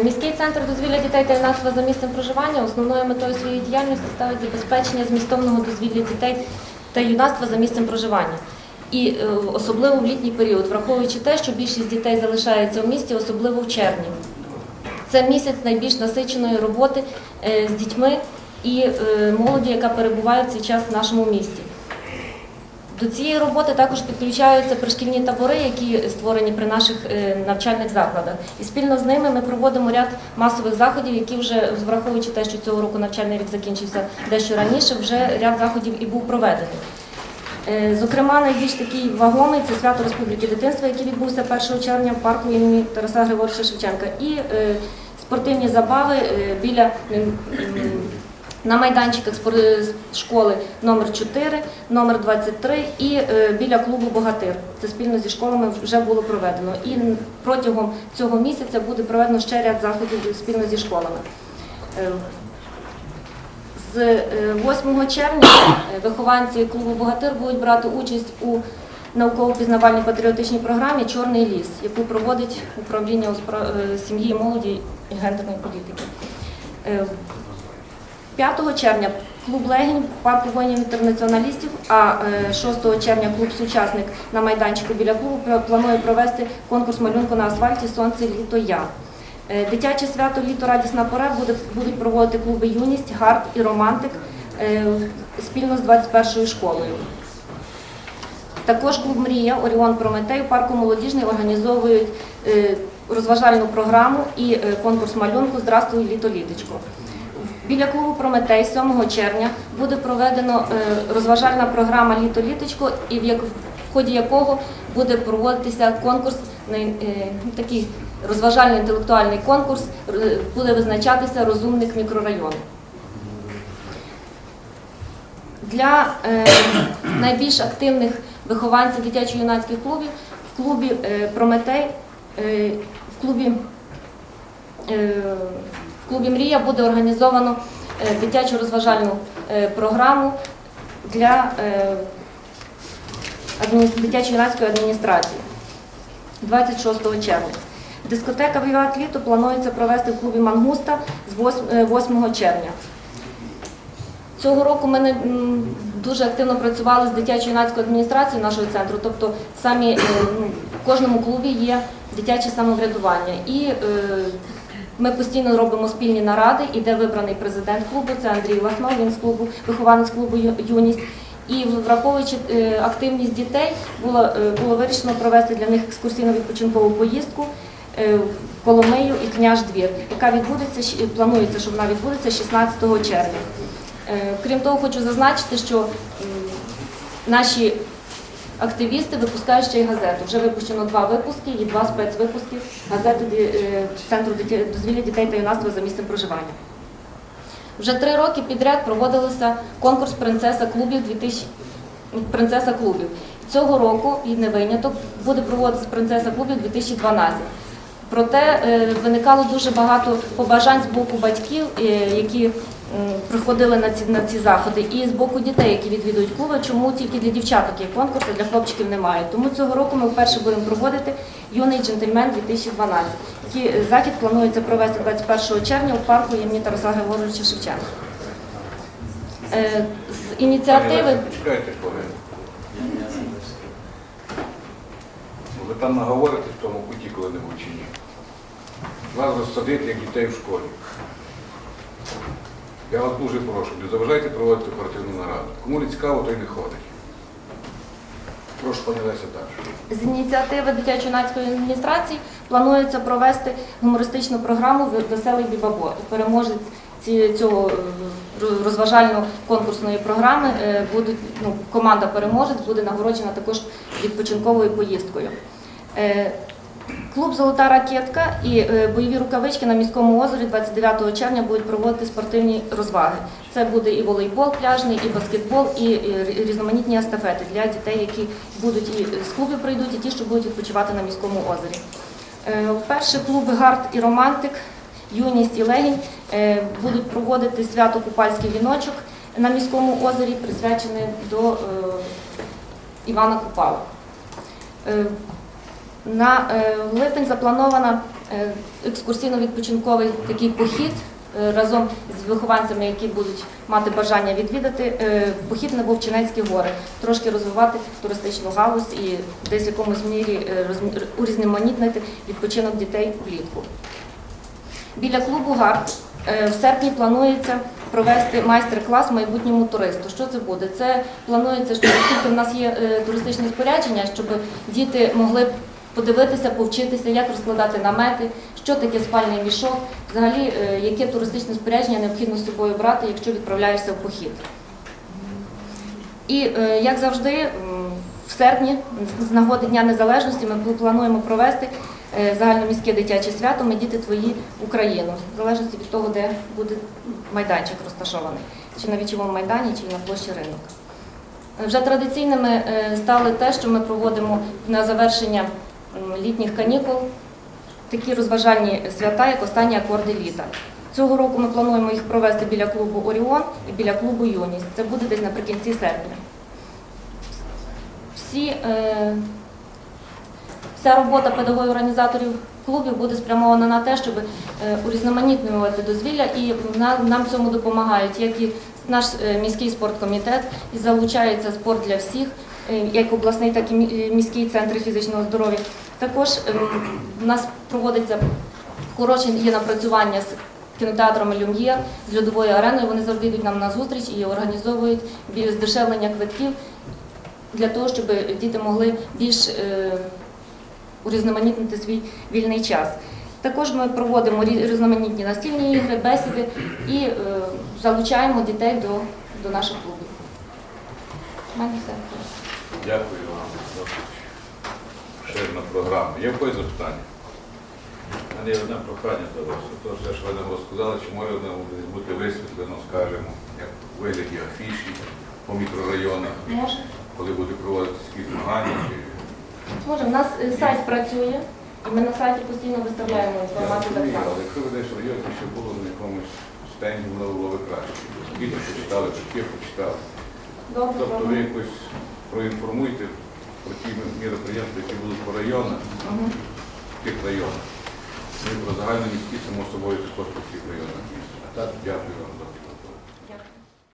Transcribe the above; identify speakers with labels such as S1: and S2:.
S1: Е, Міський центр дозвілля дітей та юнацтва за місцем проживання основною метою своєї діяльності ставить забезпечення змістовного дозвілля дітей та юнацтва за місцем проживання. І е, особливо в літній період, враховуючи те, що більшість дітей залишається в місті, особливо в червні. Це місяць найбільш насиченої роботи е, з дітьми і молоді, яка перебуває в цей час в нашому місті. До цієї роботи також підключаються пришкільні табори, які створені при наших е, навчальних закладах. І спільно з ними ми проводимо ряд масових заходів, які вже враховуючи те, що цього року навчальний рік закінчився дещо раніше, вже ряд заходів і був проведений. Е, Зокрема, найбільш такий вагомий це свято Республіки дитинства, який відбувся 1 червня в парку імені Тараса Григоровича Шевченка, і е, спортивні забави біля на майданчиках школи номер 4, номер 23 і е, біля клубу Богатир. Це спільно зі школами вже було проведено. І протягом цього місяця буде проведено ще ряд заходів спільно зі школами. Е, З е, 8 червня е, вихованці клубу Богатир будуть брати участь у науково-пізнавальній патріотичній програмі Чорний ліс, яку проводить управління сім'ї, молоді і гендерної політики. Е, 5 червня клуб Легінь парку воїнів інтернаціоналістів, а е, 6 червня клуб Сучасник на майданчику біля клубу планує провести конкурс малюнку на асфальті Сонце літо я. Е, Дитяче свято Літо Радісна пора будуть проводити клуби Юність, Гард і Романтик е, спільно з 21 школою. Також клуб Мрія Оріон Прометей у парку Молодіжний організовують е, розважальну програму і е, конкурс малюнку Здравствуй літо літочко. Біля клубу Прометей 7 червня буде проведено е, розважальна програма Літо літочко, і в ході якого буде проводитися конкурс е, такий розважальний інтелектуальний конкурс, е, буде визначатися розумник мікрорайону. Для найбільш активних вихованців дитячо-юнацьких клубів в клубі Прометей, в клубі, в клубі Мрія буде організовано е, дитячу розважальну е, програму для е, адміністр- дитячо-юнацької адміністрації 26 червня. Дискотека «Віват літо планується провести в клубі Мангуста з 8 е, 8 червня. Цього року ми дуже активно працювали з дитячо-юнацькою адміністрацією нашого центру. Тобто самі ну, в кожному клубі є дитяче самоврядування. І ми постійно робимо спільні наради, і де вибраний президент клубу, це Андрій Лахно, він з клубу, вихованець клубу Юність. І враховуючи е, активність дітей, було, е, було вирішено провести для них екскурсійно-відпочинкову поїздку е, в Коломию і Княж Двір, яка відбудеться, планується, що вона відбудеться 16 червня. Крім того, хочу зазначити, що наші активісти випускають ще й газету. Вже випущено два випуски і два спецвипуски газети е, Центру дозвілля дітей та юнацтва за місцем проживання. Вже три роки підряд проводилися конкурс принцеса клубів 2000 принцеса клубів. Цього року і не виняток буде проводитися принцеса клубів 2012. Проте е, виникало дуже багато побажань з боку батьків, е, які приходили на ці, на ці заходи, і з боку дітей, які відвідують клуби, чому тільки для дівчаток є конкурси, для хлопчиків немає. Тому цього року ми вперше будемо проводити юний джентльмен 2012. Який е, захід планується провести 21 червня у парку імені Тараса Григоровича Шевченка. Е, З ініціативи
S2: Ви там наговорите в тому куті, коли не в учені. Вас розсадити як дітей в школі. Я вас дуже прошу, не заважайте проводити оперативну нараду. Кому не цікаво, той не ходить. Прошу пані Леся далі.
S1: З ініціативи дитячо-юнацької адміністрації планується провести гумористичну програму Веселий Бібабо. Переможець цього е, розважально-конкурсної програми е, будуть ну, команда переможець буде нагороджена також відпочинковою поїздкою. Е, Клуб Золота ракетка і е, бойові рукавички на міському озері 29 червня будуть проводити спортивні розваги. Це буде і волейбол пляжний, і баскетбол, і різноманітні естафети для дітей, які будуть і з клубів прийдуть, і ті, що будуть відпочивати на міському озері. Е, Вперше клуби Гард і Романтик, Юність і Легінь е, будуть проводити свято Купальський віночок на міському озері, присвячене до Івана Купала. На е, липень запланована е, екскурсійно-відпочинковий такий похід е, разом з вихованцями, які будуть мати бажання відвідати похід на Вовчинецькі гори, трошки розвивати туристичну галузь і десь в якомусь мірі урізноманітнити відпочинок дітей влітку. Біля клубу ГАРД е, в серпні планується провести майстер-клас майбутньому туристу. Що це буде? Це планується, що оскільки в нас є туристичне спорядження, щоб діти могли подивитися, повчитися, як розкладати намети, що таке спальний мішок, взагалі, е, яке туристичне спорядження необхідно з собою брати, якщо відправляєшся в похід. І е, як завжди, в серпні, з- нагоди Дня Незалежності, ми плануємо провести е, загальноміське дитяче свято Ми діти твої Україну, в залежності від того, де буде майданчик розташований, чи на вічовому майдані, чи на площі ринок. Вже традиційними стали те, що ми проводимо на завершення літніх канікул такі розважальні свята, як останні акорди літа. Цього року ми плануємо їх провести біля клубу Оріон і біля клубу Юність. Це буде десь наприкінці серпня. Всі, е, вся робота педагогів організаторів клубів буде спрямована на те, щоб е, урізноманітнювати дозвілля, і на- нам в цьому допомагають як і наш е, міський спорткомітет, і залучається спорт для всіх, як обласний, так і е, міський центр фізичного здоров'я. Також ем, у нас проводиться хороше є напрацювання з кінотеатром Люм'єр, з льодовою ареною. Вони завжди йдуть нам на зустріч і організовують здешевлення квитків для того, щоб діти могли більш е, урізноманітнити свій вільний час. Також ми проводимо різноманітні настільні ігри, бесіди і е, залучаємо дітей до, до наших клубів. У мене все.
S2: Дякую вам. Досить Ширна програма. Є в когось запитання?
S3: У мене є одне прохання до вас. То все, що ви нам розказали, чи може воно бути висвітлено, скажімо, як у вигляді афіші по мікрорайонах,
S1: Може?
S3: коли буде проводитися такі змагання. чи-
S1: Може, у нас е, сайт працює, і ми на сайті постійно виставляємо
S3: Я
S1: інформацію
S3: розумію,
S1: само.
S3: але якщо ви десь в районі ще було на якомусь стенді, воно було б краще. Діти почитали, батьки почитали.
S1: Добре,
S3: Тобто ви якось проінформуйте про ті міроприємства, які будуть по районах,
S1: угу.
S3: в тих районах. Ми і про загальні міські, само собою, також по всіх районах міста. Так, дякую вам за